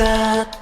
that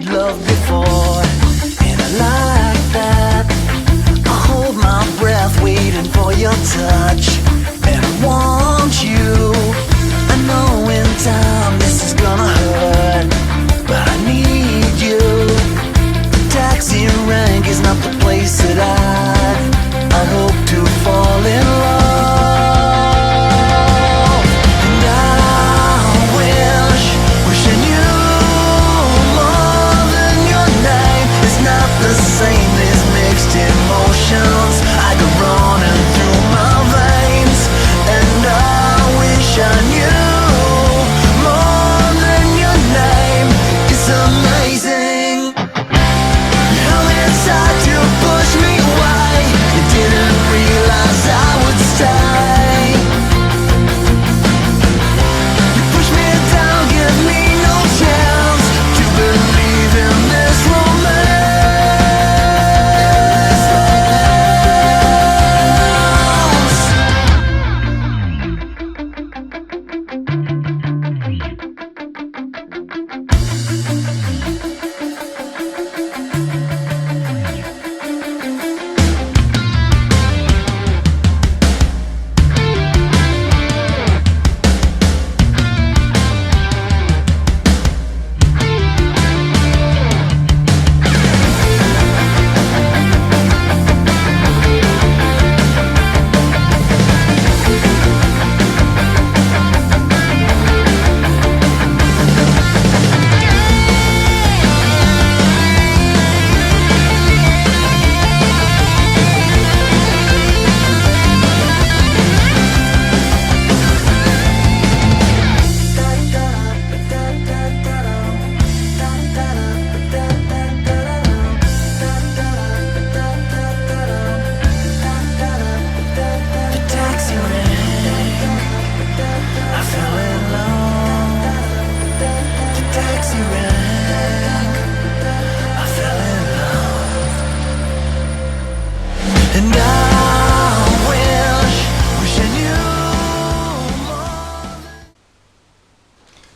make love.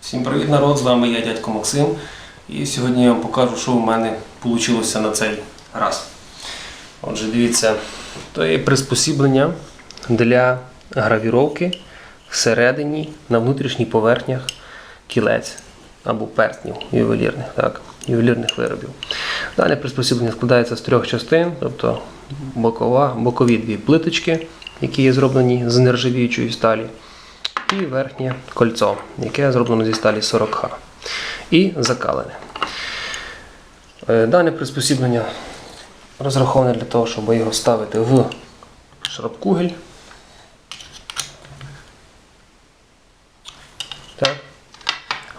Всім привіт, народ! З вами я, дядько Максим. І сьогодні я вам покажу, що у мене вийшло на цей раз. Отже, дивіться, то є приспосіблення для гравіровки всередині на внутрішніх поверхнях кілець або перстнів ювелірних, так, ювелірних виробів. Дане приспосіблення складається з трьох частин, тобто бокова, бокові дві плиточки, які є зроблені з нержавіючої сталі, і верхнє кольцо, яке зроблено зі сталі 40Х. І закалене. Е, Дане приспосіблення розраховане для того, щоб його ставити в шрапкугель. Так.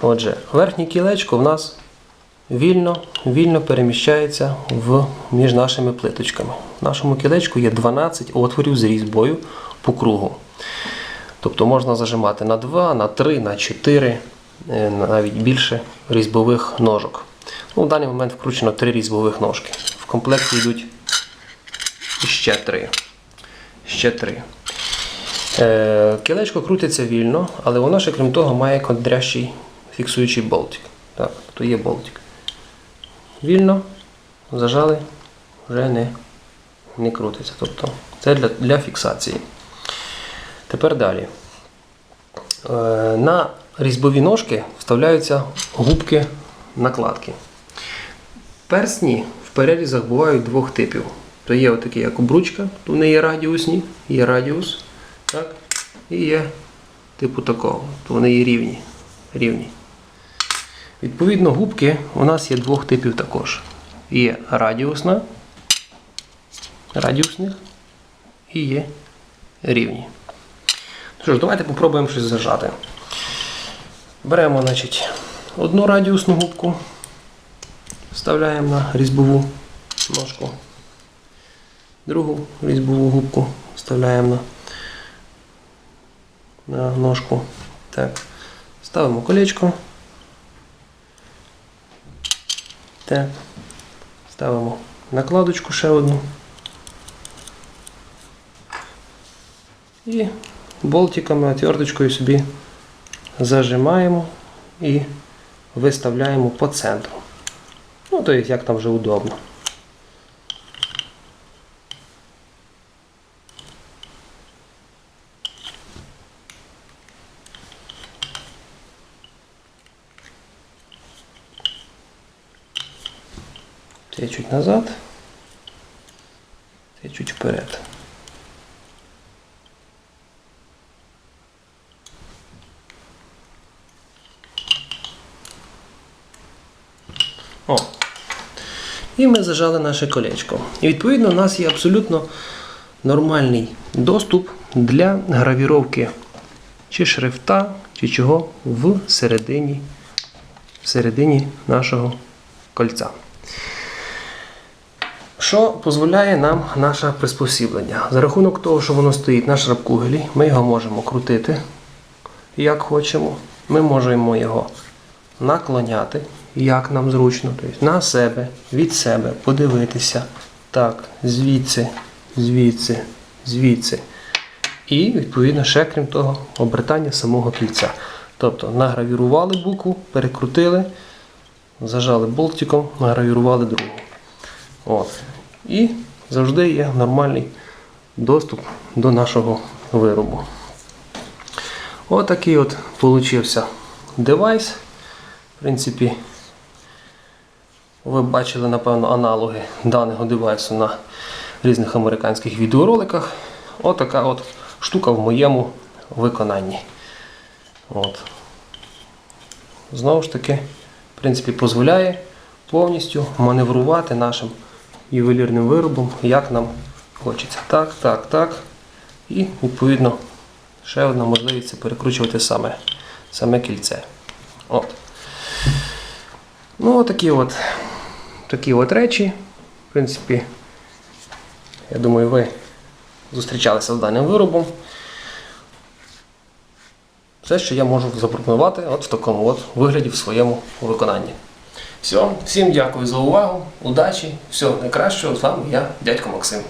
Отже, верхнє кілечко в нас вільно, вільно переміщається в, між нашими плиточками. В нашому кілечку є 12 отворів з різьбою по кругу. Тобто можна зажимати на 2, на 3, на 4, е, навіть більше різьбових ножок. Ну, в даний момент вкручено 3 різьбових ножки. В комплекті йдуть ще 3. Ще 3. Е, кілечко крутиться вільно, але воно ще крім того має контрящий фіксуючий болтик. Так, то є болтик. Вільно зажали, вже не, не крутиться. Тобто це для, для фіксації. Тепер далі. Е, На різьбові ножки вставляються губки накладки. Персні в перерізах бувають двох типів. То є отакі, як обручка, то вони є радіусні, є радіус, так? і є типу такого, то вони є рівні. рівні. Відповідно, губки у нас є двох типів також. Є радіусна, радіусних і є рівні. Що ж, давайте попробуємо щось зажати. Беремо значить, одну радіусну губку, вставляємо на різьбову ножку. Другу різьбову губку вставляємо на, на ножку. Так. Ставимо колечко. Так. Ставимо накладочку ще одну. І болтиками, отверточкою собі зажимаємо і виставляємо по центру. Ну, то есть, як там вже удобно. Це чуть назад, це чуть вперед. І ми зажали наше колечко. І відповідно у нас є абсолютно нормальний доступ для гравіровки чи шрифта, чи чого в середині, в середині нашого кольця. Що дозволяє нам наше приспосіблення? За рахунок того, що воно стоїть на шрапкугелі, ми його можемо крутити як хочемо. Ми можемо його наклоняти, як нам зручно, тобто на себе, від себе, подивитися. Так, звідси, звідси, звідси. І, відповідно, ще крім того, обертання самого кільця. Тобто награвірували букву, перекрутили, зажали болтиком, награвірували другу. От. І завжди є нормальний доступ до нашого виробу. Отакий от получився девайс. В принципі, ви бачили, напевно, аналоги даного девайсу на різних американських відеороликах. Отака от штука в моєму виконанні. От. Знову ж таки, в принципі, дозволяє повністю маневрувати нашим ювелірним виробом, як нам хочеться. Так, так, так. І відповідно ще одна можливість це перекручувати саме, саме кільце. От. Ну, такі от, такі от речі. В принципі, я думаю, ви зустрічалися з даним виробом. Все, що я можу запропонувати от в такому от вигляді в своєму виконанні. Все, всім дякую за увагу, удачі, всього найкращого. З вами я, дядько Максим.